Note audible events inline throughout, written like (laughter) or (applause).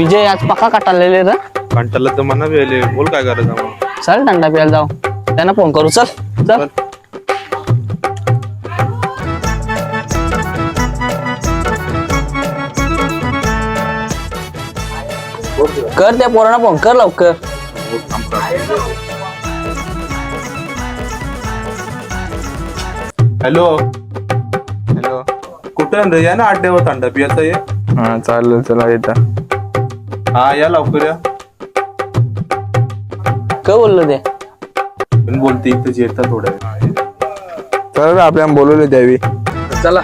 विजय आज पक्का काटाळलेले रे कंटाला तर म्हणा वेळे बोल काय करायचं मग चल थंडा प्यायला जाऊ. त्यांना फोन करू. चल चल. कर त्या पोरांना फोन कर लवकर. हॅलो. हॅलो. कुठं रे? या ना अड्ड्यावर थंडा पियाचा ये. हा चालेल चला येता हा या लवकर या. काय बोललो ते? पण बोलते इथं येतात थोड्या वेळ. चला आपल्याला बोलवले द्यावी चला.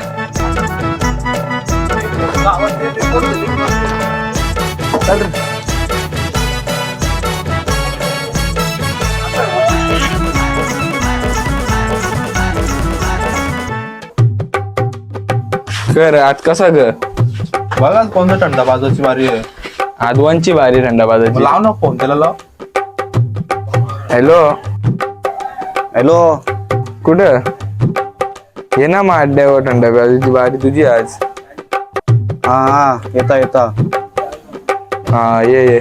कर आज कसा ग? बघा कोणता थंडा बाजाची बारी आहे. आदवांची बारी थंडा मग बाजाची लाव ना फोन त्याला लाव. हॅलो. हॅलो. कुठं? ये ना मग अड्ड्यावर थंडा बाजाची बारी तुझी आज. हा हा. येता येता. हा ये ये.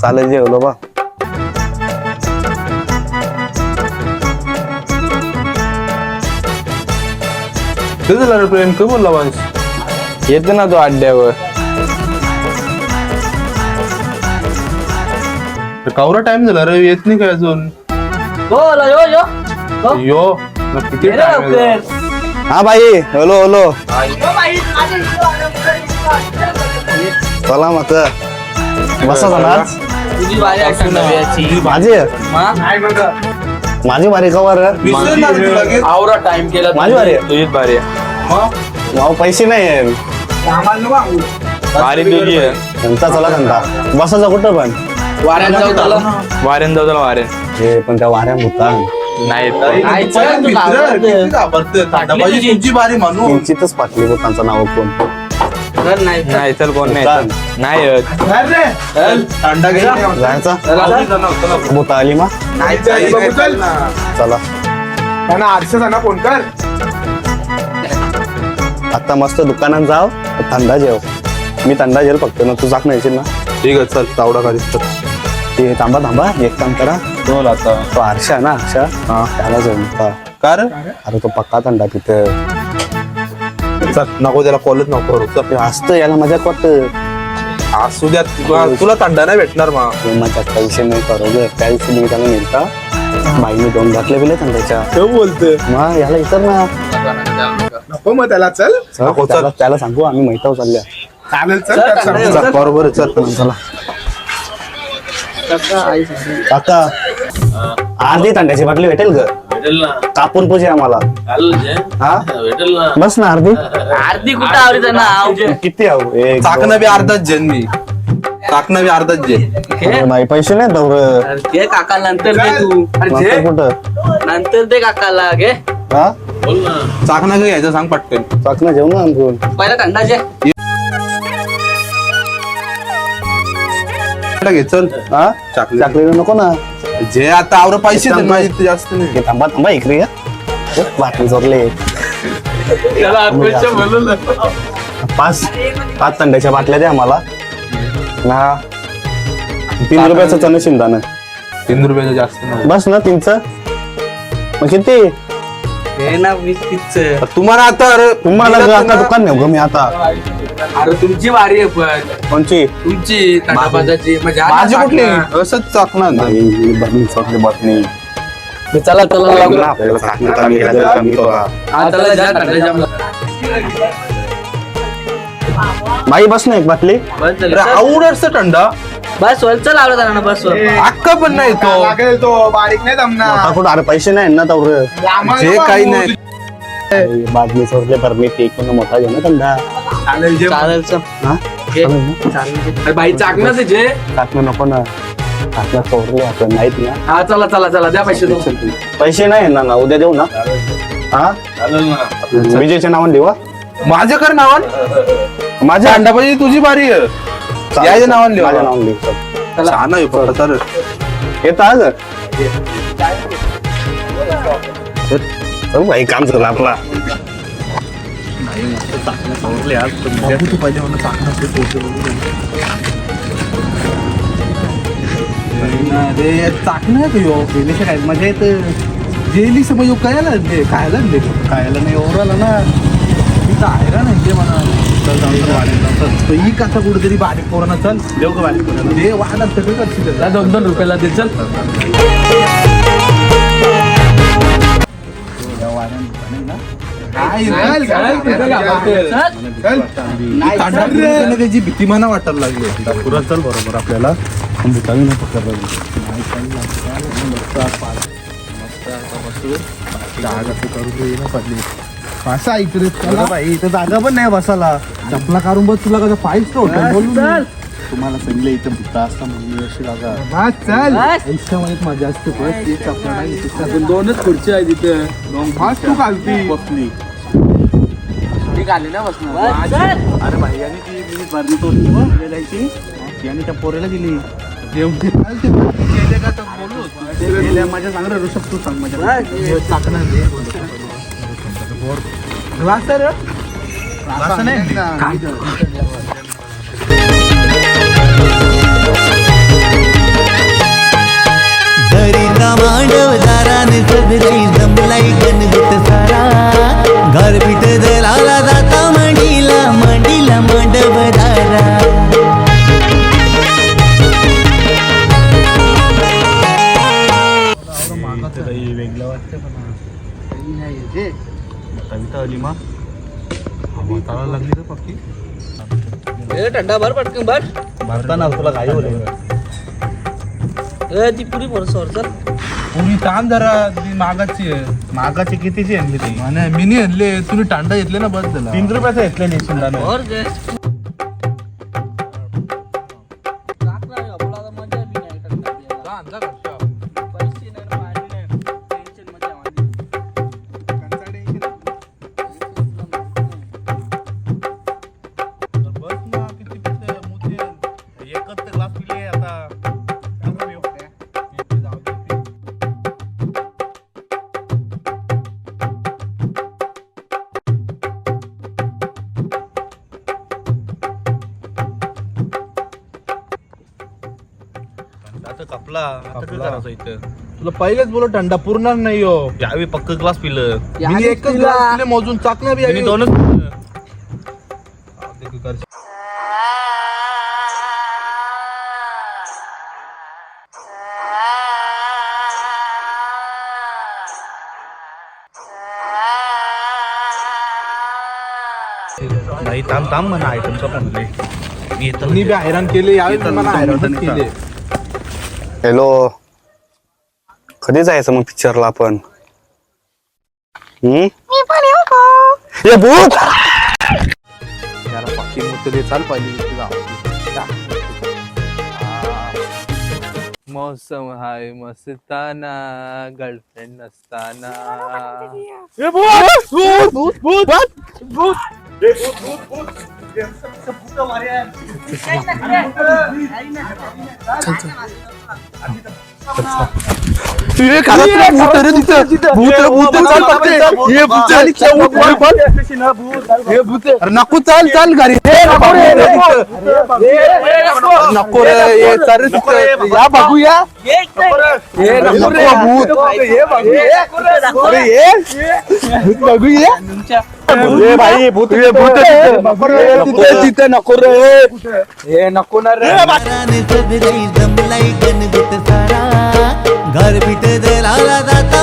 चालेल जेवलो बा. ते झालं रे प्रेम काय बोलला वंश येतो ना तो अड्ड्यावर कावरा टाइम झाला रे येत नाही काय अजून? हो यो यो. यो मग किती ये रे time आहे? लवकर. हा बाई हॅलो हॅलो. चला मत बसा जाणार तुझी बारी आहे माझी? माझी बारी कवर. आवरा टाइम केला माझी बारी तुझीच बारी आहे. मग? भाऊ पैसे नाही बारी तुझी आहे. चला धंदा बसायचा कुठं पण? वाऱ्यात जाऊ त्याला. वारेन जाऊ चला वारेन हे पण त्या वाऱ्या भूता नाही. आई, चल, तू तुझी. तुमची बारी म्हणून किंचितच पाटली भूतांचं नाव कोण? नाही चल. नाही चल कोण नाही. नाही येत. चल, थंडा जायचा. भूता आली मा? नाही चल, चल. बघू, चल. ना. चला. त्यांना आरशाचा फोन कर. आता मस्त दुकानात जाव थंडा जेव. मी थंडा जेल फक्त ना तू जाक नाही ना? ठीक आहे चल तावडा खाली ते थांबा थांबा. एक काम करा. बोल आता. तो हर्षा ना हर्षा हा. त्याला जेवण का का रे? अरे तो पक्का थंडा तिथं. चल नको त्याला कॉलेज नको करू. चल ते असतं याला मजा वाटत. असू द्या. तुला तुला थंडा नाही भेटणार मग मजा विषय नाही बरोबर त्या दिवशी मी त्याला नेलता. बाईने दोन घातले गेले थंडाच्या. तो बोलते? मग याला इतर ना. नको मग त्याला चल. चल, नको चल. त्याला त्याला सांगू आम्ही मैताव चालल्या. चालेल चल, चल. चल बरोबर आहे, चल चला. काका, अर्धी थंड्याची बाटली भेटेल ग. कापून पूजे आम्हाला. हा? बस ना अर्धी. आरती कुठं आवडी त्यांना किती आहो एक चाकणं बी अर्धाच जेन मी. चाकणं बी अर्धाच जेन दोन- नाही पैसे नाही दौर घे काका नंतर दे तू. कुठं? नंतर दे काकाला घे. हा? चाकणं काय घ्यायचं सांग पटकन. चाकणं जेव ना आमकून पहिला थंडाचे घे चल. हा? चाकली. चाकलेलं नको ना. जे आता आवर पैसे दे माझे इथे जास्त नाही. हे थांबा थांबा इकडे या. हे, बाटली चोरले पाच पाच थंड्याच्या बाटल्या द्या आम्हाला. ना. तीन रुपयाचं चणे शिंदानं तीन रुपयाचं जास्त नाही. बस ना तीनच. मग किती? ना वीस तुम्हाला आता अरे तुम्हाला आता. दुकान नेऊ ग मी आता? अरे तुमची वारी आहे पण. कोणची? तुमची थंडाबाजाची म्हणजे माझी कुठली? असंच चाकणं आणलं. बाई, ही बातमी. चला चला. आपल्याला. हा, जा जाम बाई बस ना एक बाटली. बस झालं, अरे चल. आवडच थंडा. बस वर चल आवडत ना बस वर. अक्का पण नाही तो. आता कुठं? अरे पैसे नाही ना तवर. जे काही नाही. बातमी चोरले तर मी ते कोण मोठा घेऊ ना? थंडा चालेल चल. हा? घे. चालेल बाई चाकणं जे. टाकणं नको ना. टाकणं चोरले आपण माहीत ना. हा चला चला चला द्या पैसे तू पैसे नाही ना ना उद्या देऊ ना. हा? विजयच्या नावाने देऊ हा? (laughs) माझ्या कर नावान? माझ्या अंडा पाहिजे तुझी बारी आहे. याच्या नावाने लिहा. माझ्या नावाने देऊ चल. छान आहे फक्त तर. येतं भाई काम झालं आपला. रे चाकणं का यो. गेलीच्या काय? मजा येत गेली समज यो कायला दे खायला दे खायला नाही ओरला ना. तिथं आहे ना ते म्हणा चल चल तो ही कुठेतरी बारीक पोरांना चल. देऊ का बारीक पोरांना दे सगळं करशील. जा दोन दोन रुपयाला दे चल. तांडा त्याची भीती मना वाटायला लागली. पुरा चल बरोबर आपल्याला. भूतावी नको असा इकडे. चला. बाई इथं जागा पण नाही बसायला. चपला काढून बस तुला कसं पाहिजे तुम्हाला सांगितलं इथं भूता असता म्हणून अशी जागा. चल. आयुष्यामध्ये मजा असते बस. ते चपला नाही अजून दोनच खुर्ची आहे तिथे फास्ट तू घालती. बसली. ती आली ना बसणार अरे भाई आणि ती मी भरली तोडली जायची याने त्या पोरेला दिली. माझ्या चांगलं ऋषभ तू सांग माझ्या ग्लास रे ग्लास नाही. दरीचा मांडव दारान सगळी जमलाई गणगत सारा. गारपीट दलाला जाता मांडीला मांडीला मांडव दारा वेगळं वाटतं कविता हाताला लागली तर पक्की. थंडा भर पटकन भर. भरताना तुला काय बोल ए, ती पुरी परसवर चल. पुरी ताण जरा ती मागाची आहे. मागाची कितीची आणली ती? म्हणे मिनी आणले तुम्ही टांडा घेतले ना बस झाला तीन रुपयाचा घेतले नाही आता. करायचं इथं तुला पहिलेच बोलो थंडा पुरणार नाही हो यावेळी पक्क ग्लास पिलं मी एकच पिला. ग्लास पिले मोजून चाकणं बी मी. दोनच पिलं. नाही थांब थांब म्हणा आयटमचा पण मी येतो मी बी हैराण केले यावेळी मला हैराणच केले हॅलो कधी जायचं मग पिक्चरला आपण हम्म? ए, भूत. मौसम हाय मस्ताना गर्लफ्रेंड नसताना ए, भूत. भूत भूत भूत भूत, भूत, भूत. ए, भूत रे. अरे नको चाल चाल घरी. नको रे, तिथं. अरे नको. रे. या बघूया ए, ए, भाई भूत ए, भूत तिथं. तिथं, तिथं नको रे. ए, नको ना रे. सगळी जमलाई गणगत सारा. गारपीट दलाला जाता